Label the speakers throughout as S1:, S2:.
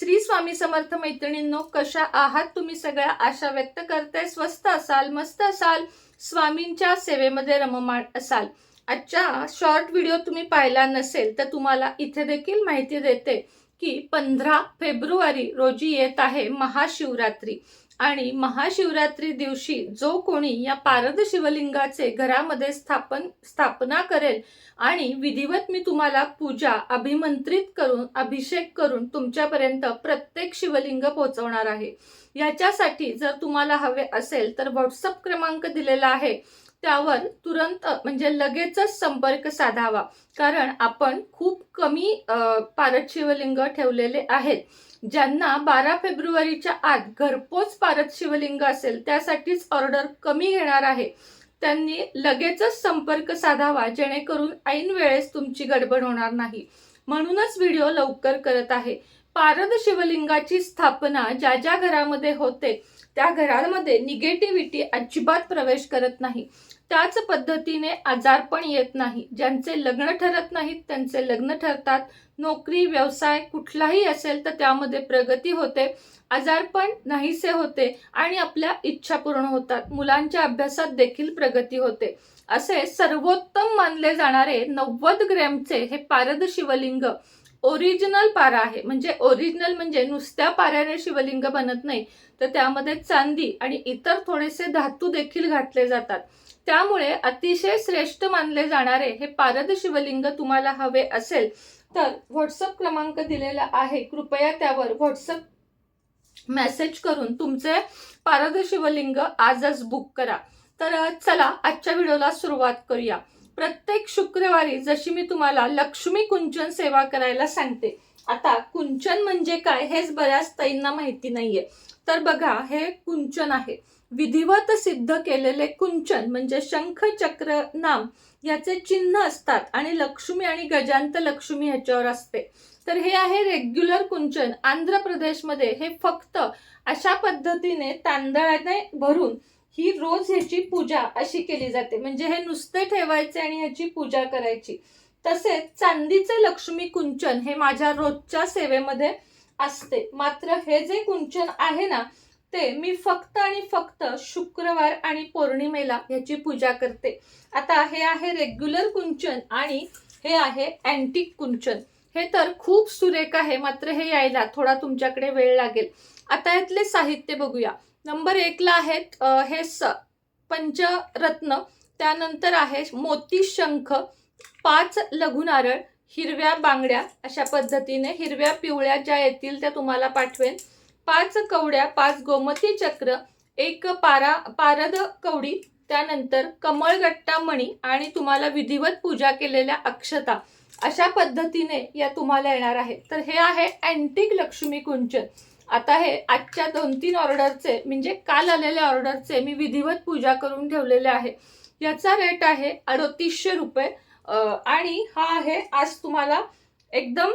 S1: श्री स्वामी समर्थ मैत्रिणींनो कशा आहात तुम्ही सगळ्या? आशा व्यक्त करते. स्वस्त असाल मस्त असाल स्वामींच्या सेवेमध्ये रममाण असाल. आजच्या शॉर्ट व्हिडिओ तुम्ही पाहिला नसेल तर तुम्हाला इथे देखील माहिती देते की पंधरा फेब्रुवारी रोजी येत आहे महाशिवरात्री. आणि महाशिवरात्री दिवशी जो कोणी या पारद शिवलिंगाचे घरामध्ये स्थापन स्थापना करेल आणि विधिवत मी तुम्हाला पूजा अभिमंत्रित करून अभिषेक करून तुमच्यापर्यंत प्रत्येक शिवलिंग पोहोचवणार आहे. याच्यासाठी जर तुम्हाला हवे असेल तर व्हॉट्सअप क्रमांक दिलेला आहे. त्यावर तुरंत म्हणजे लगेचच संपर्क साधावा. कारण आपण खूप कमी पारद शिवलिंग ठेवलेले आहेत. ज्यांना बारा फेब्रुवारीच्या आत घरपोच पारद शिवलिंग असेल त्यासाठीच ऑर्डर कमी घेणार आहे. त्यांनी लगेचच संपर्क साधावा जेणेकरून ऐन वेळेस तुमची गडबड होणार नाही. म्हणूनच व्हिडिओ लवकर करत आहे. पारद शिवलिंगाची स्थापना ज्या ज्या घरामध्ये होते त्या घरांमध्ये निगेटिव्हिटी अजिबात प्रवेश करत नाही. त्याच पद्धतीने आजारपण येत नाही. ज्यांचे लग्न ठरत नाहीत त्यांचे लग्न ठरतात. नोकरी व्यवसाय कुठलाही असेल तर त्यामध्ये प्रगती होते आजारपण नाहीसे होते आणि आपल्या इच्छा पूर्ण होतात. मुलांच्या अभ्यासात देखील प्रगती होते. असे सर्वोत्तम मानले जाणारे नव्वद ग्रॅमचे हे पारद शिवलिंग ओरिजिनल पारा आहे. म्हणजे ओरिजिनल म्हणजे नुसत्या पाऱ्याने शिवलिंग बनत नाही. तर त्यामध्ये चांदी आणि इतर थोडेसे धातू देखील घातले जातात. त्यामुळे अतिशय श्रेष्ठ मानले जाणारे हे पारद शिवलिंग तुम्हाला हवे असेल. तर व्हॉट्सअप क्रमांक दिलेला आहे. कृपया त्यावर व्हॉट्सअप मेसेज करून तुमचे पारदशिवलिंग आजच बुक करा. तर चला आजच्या व्हिडिओला सुरुवात करूया. प्रत्येक शुक्रवारी जशी मी तुम्हाला लक्ष्मी कुंचन सेवा करायला सांगते आता कुंचन म्हणजे काय हेच बऱ्याच ताईंना माहिती नाहीये. तर बघा हे कुंचन आहे. विधिवत सिद्ध केलेले कुंचन म्हणजे शंख चक्र नाम याचे चिन्ह असतात आणि लक्ष्मी आणि गजांत लक्ष्मी ह्याच्यावर असते. तर हे आहे रेग्युलर कुंचन. आंध्र प्रदेशमध्ये हे फक्त अशा पद्धतीने तांदळाने भरून ही रोज ह्याची पूजा अशी केली जाते. म्हणजे हे नुसते ठेवायचे आणि ह्याची पूजा करायची. तसेच चांदीचे लक्ष्मी कुंचन हे माझ्या रोजच्या सेवेमध्ये असते. मात्र हे जे कुंचन आहे ना ते मी फक्त आणि फक्त शुक्रवार आणि पौर्णिमेला ह्याची पूजा करते. आता हे आहे रेग्युलर कुंचन आणि हे आहे अँटिक कुंचन. हे तर खूप सुरेख आहे मात्र हे यायला थोडा तुमच्याकडे वेळ लागेल. आता यातले साहित्य बघूया. नंबर एकला आहेत हे स पंचरत्न त्यानंतर आहे मोती शंख पाच लघुनारळ हिरव्या बांगड्या अशा पद्धतीने हिरव्या पिवळ्या ज्या येतील त्या तुम्हाला पाठवेन. पाच कवड्या पाच गोमती चक्र एक पारा पारद कवडी त्यानंतर कमळगट्टा मणी आणि तुम्हाला विधिवत पूजा केलेल्या अक्षता. अशा पद्धतीने या तुम्हाला येणार आहे तर हे आहे अँटिक लक्ष्मी कुंचन आता हे आजच्या दोन तीन ऑर्डरचे म्हणजे काल आलेल्या ऑर्डरचे मी विधिवत पूजा करून ठेवलेले आहे. याचा रेट आहे अडतीसशे रुपये आणि हा आहे आज तुम्हाला एकदम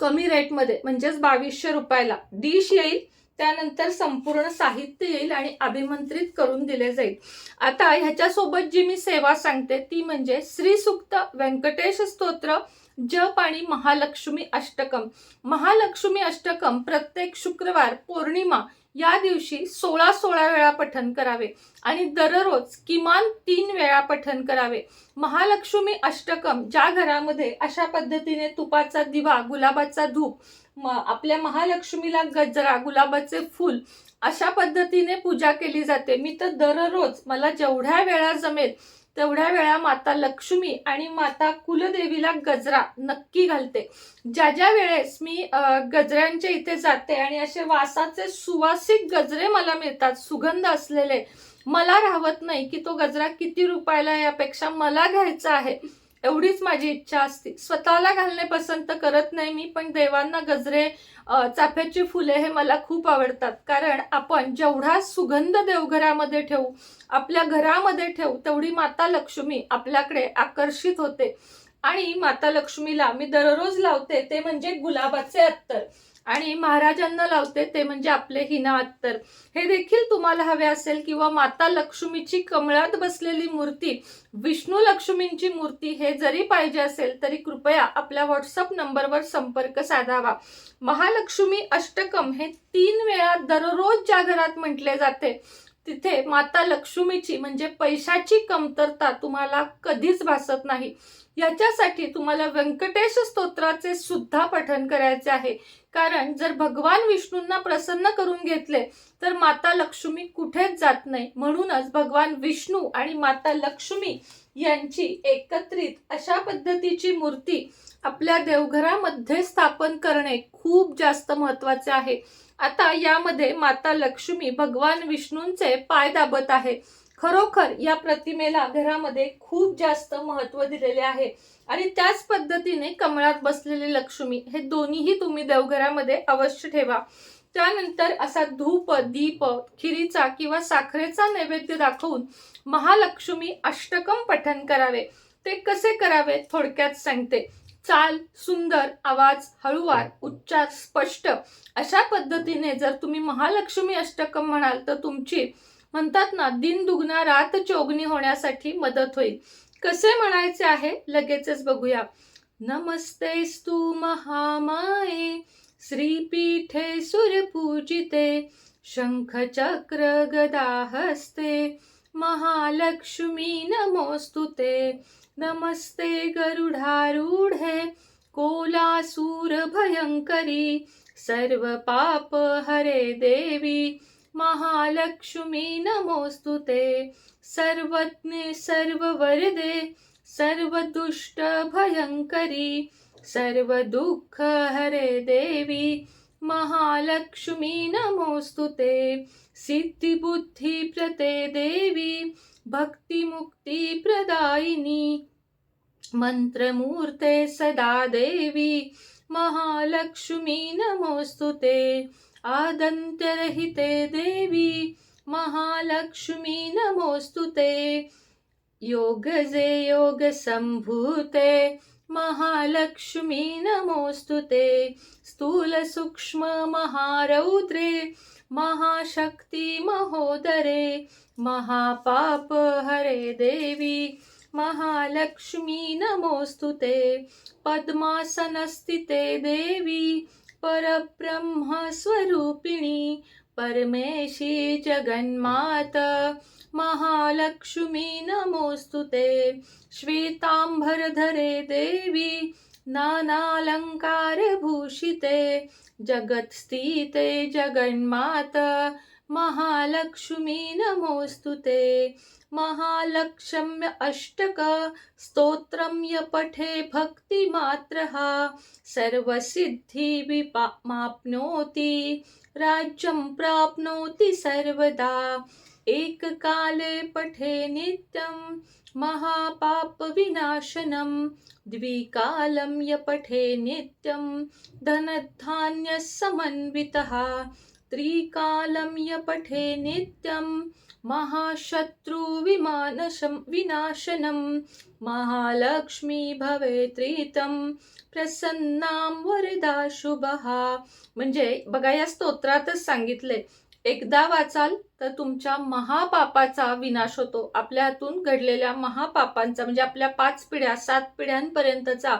S1: कमी रेटमध्ये म्हणजेच बावीसशे रुपयाला डिश येईल त्यानंतर संपूर्ण साहित्य येईल आणि अभिमंत्रित करून दिले जाईल. आता ह्याच्यासोबत जी मी सेवा सांगते ती म्हणजे श्रीसुक्त व्यंकटेश स्तोत्र जप आणि महालक्ष्मी अष्टकम. महालक्ष्मी अष्टकम प्रत्येक शुक्रवार पौर्णिमा या दिवशी सोळा सोळा वेळा पठन करावे आणि दररोज किमान तीन वेळा पठन करावे. महालक्ष्मी अष्टकम ज्या घरामध्ये अशा पद्धतीने तुपाचा दिवा गुलाबाचा धूप म आपल्या महालक्ष्मीला गजरा गुलाबाचे फूल अशा पद्धतीने पूजा केली जाते. मी तर दररोज मला जेवढ्या वेळा जमेल तेवढ्या वेळा माता लक्ष्मी आणि माता कुलदेवीला गजरा नक्की घालते. ज्या ज्या वेळेस मी गजऱ्यांच्या इथे जाते आणि असे वासाचे सुवासिक गजरे मला मिळतात सुगंध असलेले मला राहवत नाही की तो गजरा किती रुपयाला यापेक्षा मला घ्यायचा आहे. एवढीच माझी इच्छा असते. स्वतःला घालणे पसंत करत नाही मी पण देवांना गजरे चाफ्याची फुले हे मला खूप आवडतात. कारण आपण जेवढा सुगंध देवघरामध्ये ठेवू आपल्या घरामध्ये ठेवू तेवढी माता लक्ष्मी आपल्याकडे आकर्षित होते. आणि माता लक्ष्मीला मी दररोज लावते ते म्हणजे गुलाबाचे अत्तर. आणि महाराजांना लावते ते म्हणजे आपले हिना अत्तर. हे देखील तुम्हाला हवे असेल किंवा माता लक्ष्मीची कमळात बसलेली मूर्ती विष्णू लक्ष्मींची मूर्ती हे जरी पाहिजे असेल तरी कृपया आपल्या व्हॉट्सअप नंबरवर संपर्क साधावा. महालक्ष्मी अष्टकम हे तीन वेळा दररोज ज्या घरात म्हटले जाते तिथे माता लक्ष्मीची म्हणजे पैशाची कमतरता तुम्हाला कधीच भासत नाही. याच्यासाठी तुम्हाला व्यंकटेश स्तोत्राचे सुद्धा पठन करायचे आहे. कारण जर भगवान विष्णूंना प्रसन्न करून घेतले तर माता लक्ष्मी कुठेच जात नाही. म्हणूनच भगवान विष्णू आणि माता लक्ष्मी यांची एकत्रित अशा पद्धतीची मूर्ती आपल्या देवघरामध्ये स्थापन करणे खूप जास्त महत्त्वाचे आहे. आता यामध्ये माता लक्ष्मी भगवान विष्णूंचे पाय दाबत आहे. खरोखर या प्रतिमेला घरामध्ये खूप जास्त महत्त्व दिलेले आहे. आणि त्याच पद्धतीने कमळात बसलेले लक्ष्मी हे दोन्हीही तुम्ही देवघरामध्ये अवश्य ठेवा. त्यानंतर असा धूप दीप खिरीचा किंवा साखरेचा नैवेद्य दाखवून महालक्ष्मी अष्टकम पठन करावे. ते कसे करावे थोडक्यात सांगते. चाल सुंदर आवाज हळुवार उच्चार स्पष्ट अशा पद्धतीने जर तुम्ही महालक्ष्मी अष्टकम म्हणाल तर तुमची म्हणतात ना दिन दुगना रात चोगणी होण्यासाठी मदत होईल. कसे म्हणायचे आहे? लगेचच बघूया. नमस्तेस्तु महामाये श्रीपीठे सुरपूजिते शंखचक्र गदाहस्ते महालक्ष्मी नमोस्तुते नमस्ते गरुडारूढे कोलासूर भयंकरी सर्व पाप हरे देवी महालक्ष्मी नमोस्तुते सर्वज्ञे सर्ववरदे सर्वदुष्टभयङ्करी भयंकरी सर्व दुःख हरे देवी महालक्ष्मी नमोस्तुते ते। सिद्धिबुद्धिप्रते देवी भक्तिमुक्तिप्रदायिनी मन्त्रमूर्ते मंत्रमूर्ते सदा देवी महालक्ष्मी नमोस्तुते आदन्त्यरहिते देवी महालक्ष्मी नमोस्तुते योगजे योगसम्भूते महालक्ष्मी नमोस्तुते स्थूलसूक्ष्म महारौद्रे महाशक्ति महोदरे महापाप हरे देवी महालक्ष्मी नमोस्तुते पद्मासनस्थिते देवी परब्रह्मस्वरूपिणी परमेशी जगन्मात। महालक्ष्मी नमोस्तुते श्वेताम्बरधरे देवी नानालङ्कारभूषिते। जगत्स्थिते जगन्मात। महालक्ष्मी नमोस्तुते महालक्ष्म्य अष्टक स्तोत्रं य पठे भक्तिमात्रः। सर्वसिद्धिविमाप्नोति राज्यं प्राप्नोति सर्वदा। एककाले पठे नित्यं महापापविनाशनं द्विकालं य पठे नित्यं धनधान्यसमन्वितः। त्रिकालं यपठे नित्यं महाशत्रुविमानशं विनाशनं महालक्ष्मी भवेत्रीतं प्रसन्नां वरदा शुभः. म्हणजे बघा या स्तोत्रातच सांगितले एकदा वाचाल तर तुमच्या महापापाचा विनाश होतो. आपल्या हातून घडलेल्या महापापांचा म्हणजे आपल्या पाच पिढ्या सात पिढ्यांपर्यंतचा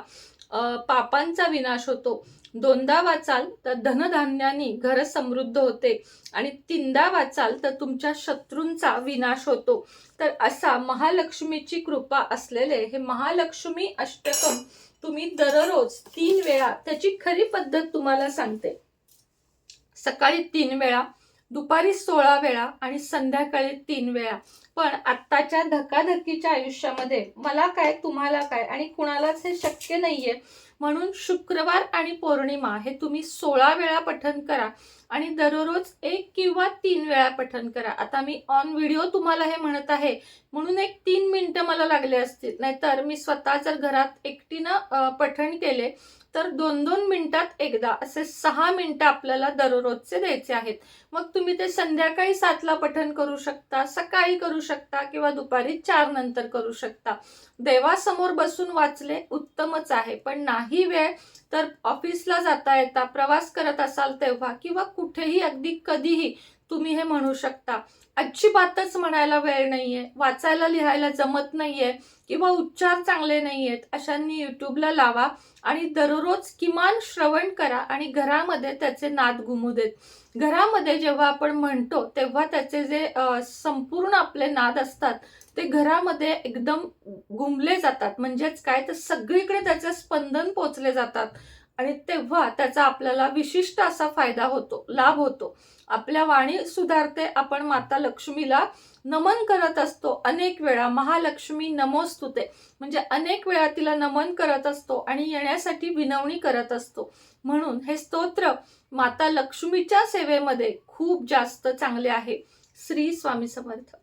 S1: पापांचा विनाश होतो. दोनदा वाचाल तर धनधान्यानी घर समृद्ध होते. आणि तीनदा वाचाल तर तुमच्या शत्रूंचा विनाश होतो. तर असा महालक्ष्मीची कृपा असलेले हे महालक्ष्मी अष्टकम तुम्ही दररोज तीन वेळा त्याची खरी पद्धत तुम्हाला सांगते. सकाळी तीन वेळा दुपारी सोळा वेळा आणि संध्याकाळी तीन वेळा. पण आत्ताच्या धकाधकीच्या आयुष्यामध्ये मला काय तुम्हाला काय आणि कुणालाच हे शक्य नाहीये. म्हणून शुक्रवार आणि पौर्णिमा हे तुम्ही सोळा वेळा पठन करा आणि दररोज एक किंवा तीन वेळा पठन करा. आता मी ऑन व्हिडिओ तुम्हाला हे म्हणत आहे. म्हणून एक तीन मिनटं मला लागले असतील. नाहीतर मी स्वतः जर घरात एकटीनं पठण केले तर दोन दोन मिनिटात एकदा असे सहा मिनिटं आपल्याला दररोजचे द्यायचे आहेत. मग तुम्ही ते संध्याकाळी सातला पठण करू शकता सकाळी करू शकता किंवा दुपारी चार नंतर करू शकता. देवासमोर बसून वाचले उत्तमच आहे पण नाही वेळ तर ऑफिसला जाता येता प्रवास करत असाल तेव्हा किंवा कुठेही अगदी कधीही तुम्ही हे म्हणू शकता. अजिबातच म्हणायला वेळ नाहीये. वाचायला लिहायला जमत नाहीये किंवा उच्चार चांगले नाहीयेत अशांनी यूट्यूबला लावा आणि दररोज किमान श्रवण करा आणि घरामध्ये त्याचे नाद घुमू देत. घरामध्ये जेव्हा आपण म्हणतो तेव्हा त्याचे जे संपूर्ण आपले नाद असतात ते घरामध्ये एकदम घुमले जातात. म्हणजेच काय? तर सगळीकडे त्याचे स्पंदन पोचले जातात. आणि तेव्हा त्याचा आपल्याला विशिष्ट असा फायदा होतो लाभ होतो. आपल्या वाणी सुधारते आपण माता लक्ष्मीला नमन करत असतो. अनेक वेळा महालक्ष्मी नमोस्तुते. म्हणजे अनेक वेळा तिला नमन करत असतो आणि येण्यासाठी विनवणी करत असतो. म्हणून हे स्तोत्र माता लक्ष्मीच्या सेवेमध्ये खूप जास्त चांगले आहे. श्री स्वामी समर्थ.